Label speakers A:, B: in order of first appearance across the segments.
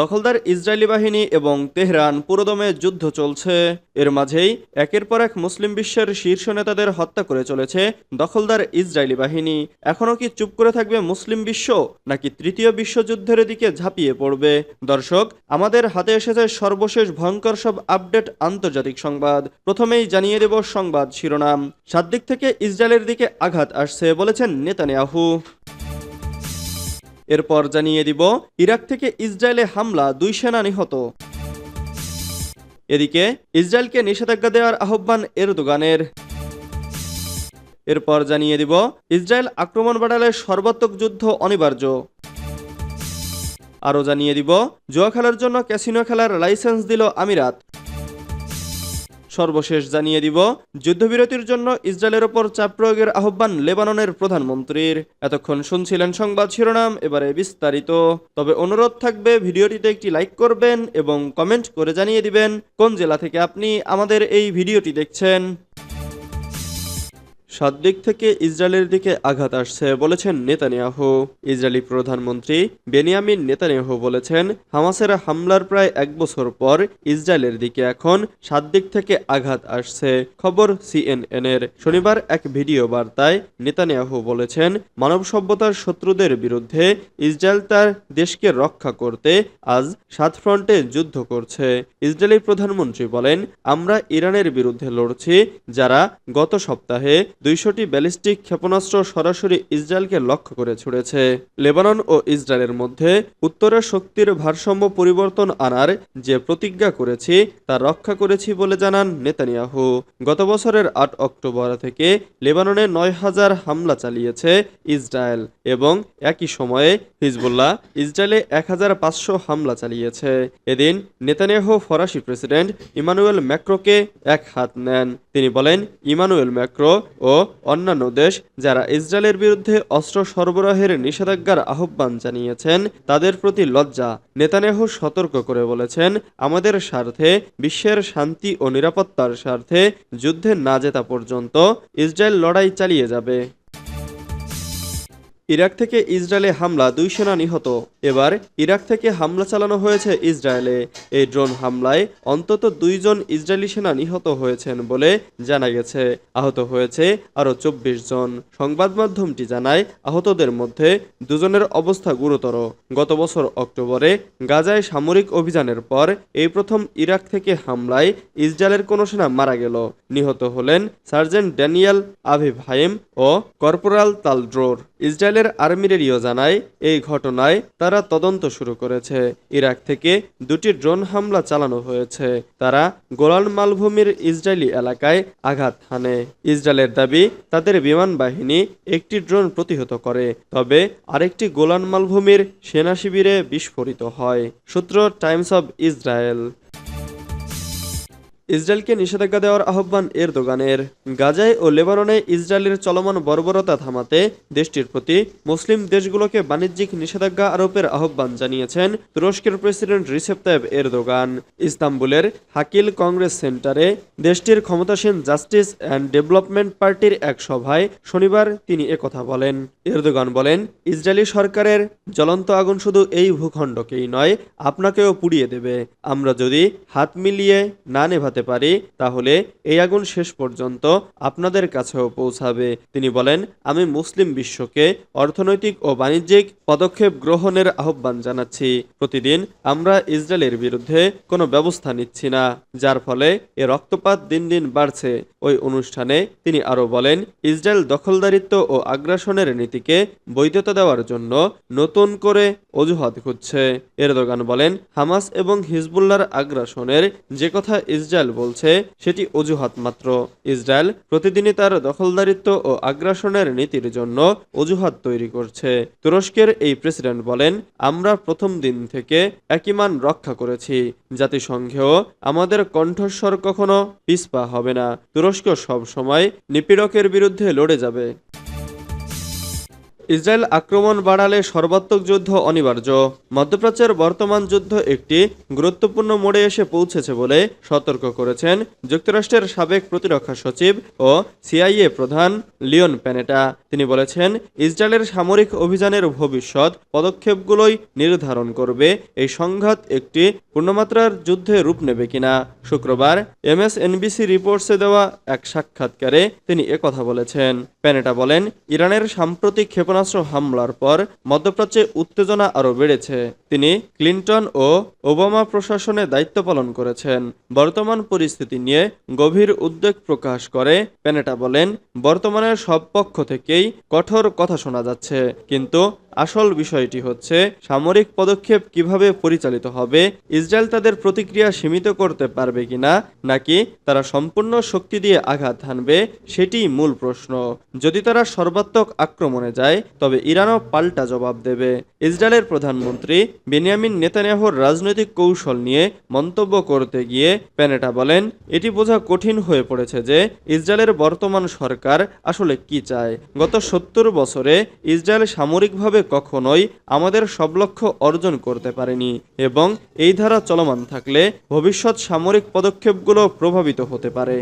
A: দখলদার ইসরায়েলি বাহিনী এবং তেহরান পুরোদমে যুদ্ধ চলছে এর মাঝেই একের পর এক মুসলিম বিশ্বের শীর্ষ নেতাদের হত্যা করে চলেছে দখলদার ইসরায়েলি বাহিনী এখনও কি চুপ করে থাকবে মুসলিম বিশ্ব নাকি তৃতীয় বিশ্বযুদ্ধের দিকে ঝাঁপিয়ে পড়বে দর্শক আমাদের হাতে এসেছে সর্বশেষ ভয়ঙ্কর সব আপডেট আন্তর্জাতিক সংবাদ প্রথমেই জানিয়ে দেব সংবাদ শিরোনাম সাত দিক থেকে ইসরায়েলের দিকে আঘাত আসছে বলেছেন নেতানিয়াহু এরপর জানিয়ে দিব ইরাক থেকে ইসরায়েলে হামলা দুই সেনা নিহত এদিকে ইসরায়েলকে নিষেধাজ্ঞা দেওয়ার আহ্বান এরদোগানের এরপর জানিয়ে দিব ইসরায়েল আক্রমণ বাড়ালে সর্বাত্মক যুদ্ধ অনিবার্য আরও জানিয়ে দিব জুয়া খেলার জন্য ক্যাসিনো খেলার লাইসেন্স দিল আমিরাত সর্বশেষ জানিয়ে দিব যুদ্ধবিরতির জন্য ইসরায়েলের ওপর চাপ প্রয়োগের আহ্বান লেবাননের প্রধানমন্ত্রীর এতক্ষণ শুনছিলেন সংবাদ শিরোনাম এবারে বিস্তারিত তবে অনুরোধ থাকবে ভিডিওটিতে একটি লাইক করবেন এবং কমেন্ট করে জানিয়ে দিবেন কোন জেলা থেকে আপনি আমাদের এই ভিডিওটি দেখছেন সাত দিক থেকে ইসরায়েলের দিকে আঘাত আসছে বলেছেন নেতানিয়াহু ইসরায়েলি প্রধানমন্ত্রী বেনিয়ামিন নেতানিয়াহু বলেছেন হামাসের হামলার প্রায় এক বছর পর ইসরায়েলের দিকে এখন সাত দিক থেকে আঘাত আসছে খবর এর শনিবার এক ভিডিও বার্তায় নেতানিয়াহু বলেছেন মানব সভ্যতার শত্রুদের বিরুদ্ধে ইসরায়েল তার দেশকে রক্ষা করতে আজ সাত ফ্রন্টে যুদ্ধ করছে ইসরায়েলি প্রধানমন্ত্রী বলেন আমরা ইরানের বিরুদ্ধে লড়ছি যারা গত সপ্তাহে দুইশোটি ব্যালিস্টিক ক্ষেপণাস্ত্র সরাসরি ইসরায়েলকে লক্ষ্য করে ছুড়েছে লেবানন ও ইসরায়েলের মধ্যে উত্তরের শক্তির ভারসাম্য পরিবর্তন আনার যে প্রতিজ্ঞা করেছি তা রক্ষা করেছি বলে জানান নেতানিয়াহু গত বছরের আট অক্টোবর থেকে লেবাননে নয় হাজার হামলা চালিয়েছে ইসরায়েল এবং একই সময়ে হিজবুল্লাহ ইসরায়েলে এক হাজার পাঁচশো হামলা চালিয়েছে এদিন নেতানিয়াহু ফরাসি প্রেসিডেন্ট ইমানুয়েল ম্যাক্রোকে এক হাত নেন তিনি বলেন ইমানুয়েল ম্যাক্রো ও ও অন্যান্য দেশ যারা ইসরায়েলের বিরুদ্ধে অস্ত্র সরবরাহের নিষেধাজ্ঞার আহ্বান জানিয়েছেন তাদের প্রতি লজ্জা নেতানেহ সতর্ক করে বলেছেন আমাদের স্বার্থে বিশ্বের শান্তি ও নিরাপত্তার স্বার্থে যুদ্ধে না জেতা পর্যন্ত ইসরায়েল লড়াই চালিয়ে যাবে ইরাক থেকে ইসরায়েলে হামলা দুই সেনা নিহত এবার ইরাক থেকে হামলা চালানো হয়েছে ইসরায়েলে এই ড্রোন হামলায় অন্তত দুইজন ইসরায়েলি সেনা নিহত হয়েছেন বলে জানা গেছে আহত হয়েছে আরও চব্বিশ জন সংবাদ মাধ্যমটি জানায় আহতদের মধ্যে দুজনের অবস্থা গুরুতর গত বছর অক্টোবরে গাজায় সামরিক অভিযানের পর এই প্রথম ইরাক থেকে হামলায় ইসরায়েলের কোনো সেনা মারা গেল নিহত হলেন সার্জেন্ট ড্যানিয়াল হাইম ও কর্পোরাল তালড্রোর ইসরায়েলের আর্মিরেরিও জানায় এই ঘটনায় তার তারা তদন্ত শুরু করেছে ইরাক থেকে দুটি ড্রোন হামলা চালানো হয়েছে তারা গোলান মালভূমির ইসরায়েলি এলাকায় আঘাত হানে ইসরায়েলের দাবি তাদের বিমান বাহিনী একটি ড্রোন প্রতিহত করে তবে আরেকটি গোলান মালভূমির সেনা শিবিরে বিস্ফোরিত হয় সূত্র টাইমস অব ইসরায়েল ইসরায়েলকে নিষেধাজ্ঞা দেওয়ার আহ্বান এরদোগানের গাজায় ও লেবাননে ইসরায়েলের চলমান বর্বরতা থামাতে দেশটির প্রতি মুসলিম দেশগুলোকে বাণিজ্যিক নিষেধাজ্ঞা আরোপের আহ্বান জানিয়েছেন তুরস্কের প্রেসিডেন্ট রিসেপ তাইব এরদোগান ইস্তাম্বুলের হাকিল কংগ্রেস সেন্টারে দেশটির ক্ষমতাসীন জাস্টিস অ্যান্ড ডেভেলপমেন্ট পার্টির এক সভায় শনিবার তিনি একথা বলেন এরদোগান বলেন ইসরায়েলি সরকারের জ্বলন্ত আগুন শুধু এই ভূখণ্ডকেই নয় আপনাকেও পুড়িয়ে দেবে আমরা যদি হাত মিলিয়ে না নেভাতে পৌঁছাতে পারি তাহলে এই আগুন শেষ পর্যন্ত আপনাদের কাছেও পৌঁছাবে তিনি বলেন আমি মুসলিম বিশ্বকে অর্থনৈতিক ও বাণিজ্যিক পদক্ষেপ গ্রহণের আহ্বান জানাচ্ছি প্রতিদিন আমরা ইসরায়েলের বিরুদ্ধে কোনো ব্যবস্থা নিচ্ছি না যার ফলে এ রক্তপাত দিন দিন বাড়ছে ওই অনুষ্ঠানে তিনি আরও বলেন ইসরায়েল দখলদারিত্ব ও আগ্রাসনের নীতিকে বৈধতা দেওয়ার জন্য নতুন করে অজুহাত খুঁজছে এরদোগান বলেন হামাস এবং হিজবুল্লার আগ্রাসনের যে কথা ইসরায়েল ইসরায়েল বলছে সেটি অজুহাত মাত্র ইসরায়েল প্রতিদিনই তার দখলদারিত্ব ও আগ্রাসনের নীতির জন্য অজুহাত তৈরি করছে তুরস্কের এই প্রেসিডেন্ট বলেন আমরা প্রথম দিন থেকে একই মান রক্ষা করেছি জাতিসংঘেও আমাদের কণ্ঠস্বর কখনো পিসপা হবে না তুরস্ক সব সময় নিপীড়কের বিরুদ্ধে লড়ে যাবে ইসরায়েল আক্রমণ বাড়ালে সর্বাত্মক যুদ্ধ অনিবার্য মধ্যপ্রাচ্যের বর্তমান যুদ্ধ একটি গুরুত্বপূর্ণ মোড়ে এসে পৌঁছেছে বলে সতর্ক করেছেন যুক্তরাষ্ট্রের সাবেক প্রতিরক্ষা সচিব ও সিআইএ প্রধান লিওন প্যানেটা তিনি বলেছেন ইসরায়েলের সামরিক অভিযানের ভবিষ্যৎ পদক্ষেপগুলোই নির্ধারণ করবে এই সংঘাত একটি পূর্ণমাত্রার যুদ্ধে রূপ নেবে কিনা শুক্রবার এমএসএনবিসি রিপোর্টসে দেওয়া এক সাক্ষাৎকারে তিনি একথা বলেছেন প্যানেটা বলেন ইরানের সাম্প্রতিক ক্ষেপণাস্ত্র হামলার পর মধ্যপ্রাচ্যে উত্তেজনা আরও বেড়েছে তিনি ক্লিন্টন ও ওবামা প্রশাসনে দায়িত্ব পালন করেছেন বর্তমান পরিস্থিতি নিয়ে গভীর উদ্বেগ প্রকাশ করে প্যানেটা বলেন বর্তমানে সব পক্ষ থেকেই কঠোর কথা শোনা যাচ্ছে কিন্তু আসল বিষয়টি হচ্ছে সামরিক পদক্ষেপ কিভাবে পরিচালিত হবে ইসরায়েল তাদের প্রতিক্রিয়া সীমিত করতে পারবে কিনা নাকি তারা সম্পূর্ণ শক্তি দিয়ে আঘাত হানবে সেটি মূল প্রশ্ন যদি তারা সর্বাত্মক আক্রমণে যায় তবে ইরানও পাল্টা জবাব দেবে ইসরায়েলের প্রধানমন্ত্রী বেনিয়ামিন নেতানিয়াহুর রাজনৈতিক কৌশল নিয়ে মন্তব্য করতে গিয়ে প্যানেটা বলেন এটি বোঝা কঠিন হয়ে পড়েছে যে ইসরায়েলের বর্তমান সরকার আসলে কি চায় গত সত্তর বছরে ইসরায়েল সামরিকভাবে কখনোই আমাদের সব লক্ষ্য অর্জন করতে পারেনি এবং এই ধারা চলমান থাকলে ভবিষ্যৎ সামরিক পদক্ষেপগুলো প্রভাবিত হতে পারে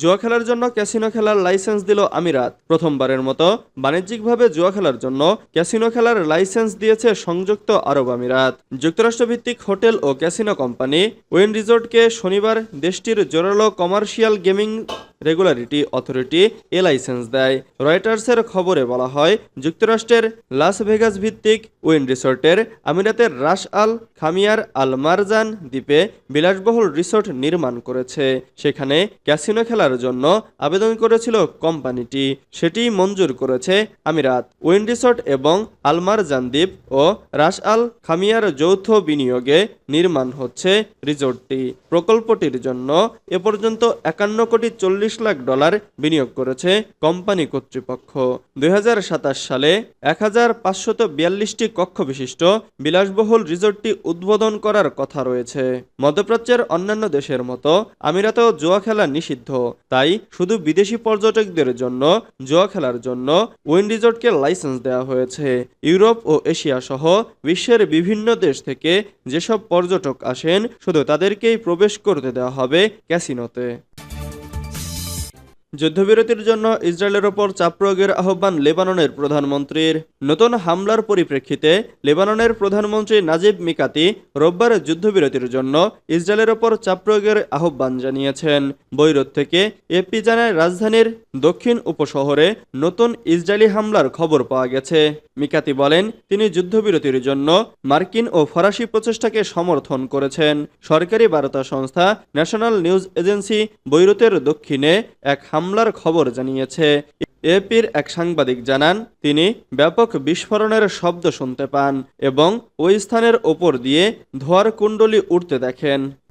A: জুয়া খেলার জন্য ক্যাসিনো খেলার লাইসেন্স দিল আমিরাত প্রথমবারের মতো বাণিজ্যিকভাবে জুয়া খেলার জন্য ক্যাসিনো খেলার লাইসেন্স দিয়েছে সংযুক্ত আরব আমিরাত যুক্তরাষ্ট্রভিত্তিক হোটেল ও ক্যাসিনো কোম্পানি ওয়েন রিজোর্টকে শনিবার দেশটির জোরালো কমার্শিয়াল গেমিং রেগুলারিটি অথরিটি এ লাইসেন্স দেয় রয়টার্সের খবরে বলা হয় যুক্তরাষ্ট্রের লাস ভেগাস ভিত্তিক উইন রিসোর্টের আমিরাতের রাস আল খামিয়ার আল মারজান দ্বীপে বিলাসবহুল রিসোর্ট নির্মাণ করেছে সেখানে ক্যাসিনো খেলার জন্য আবেদন করেছিল কোম্পানিটি সেটি মঞ্জুর করেছে আমিরাত উইন রিসোর্ট এবং আলমারজান দ্বীপ ও রাস আল খামিয়ার যৌথ বিনিয়োগে নির্মাণ হচ্ছে রিসোর্টটি প্রকল্পটির জন্য এ পর্যন্ত একান্ন কোটি চল্লিশ পঁচিশ লাখ ডলার বিনিয়োগ করেছে কোম্পানি কর্তৃপক্ষ দুই সালে এক হাজার পাঁচশত বিয়াল্লিশটি কক্ষ বিশিষ্ট বিলাসবহুল রিসোর্টটি উদ্বোধন করার কথা রয়েছে মধ্যপ্রাচ্যের অন্যান্য দেশের মতো আমিরাতেও জুয়া খেলা নিষিদ্ধ তাই শুধু বিদেশি পর্যটকদের জন্য জুয়া খেলার জন্য উইন রিজোর্টকে লাইসেন্স দেওয়া হয়েছে ইউরোপ ও এশিয়া সহ বিশ্বের বিভিন্ন দেশ থেকে যেসব পর্যটক আসেন শুধু তাদেরকেই প্রবেশ করতে দেওয়া হবে ক্যাসিনোতে যুদ্ধবিরতির জন্য ইসরায়েলের ওপর চাপ প্রয়োগের আহ্বান লেবাননের প্রধানমন্ত্রীর নতুন হামলার পরিপ্রেক্ষিতে লেবাননের প্রধানমন্ত্রী নাজিব মিকাতি রোববার যুদ্ধবিরতির জন্য ইসরায়েলের ওপর চাপ প্রয়োগের আহ্বান জানিয়েছেন বৈরত থেকে এপি জানায় রাজধানীর দক্ষিণ উপশহরে নতুন ইসরায়েলি হামলার খবর পাওয়া গেছে মিকাতি বলেন তিনি যুদ্ধবিরতির জন্য মার্কিন ও ফরাসি প্রচেষ্টাকে সমর্থন করেছেন সরকারি বার্তা সংস্থা ন্যাশনাল নিউজ এজেন্সি বৈরুতের দক্ষিণে এক হামলার খবর জানিয়েছে এপির এক সাংবাদিক জানান তিনি ব্যাপক বিস্ফোরণের শব্দ শুনতে পান এবং ওই স্থানের ওপর দিয়ে ধোয়ার কুণ্ডলি উঠতে দেখেন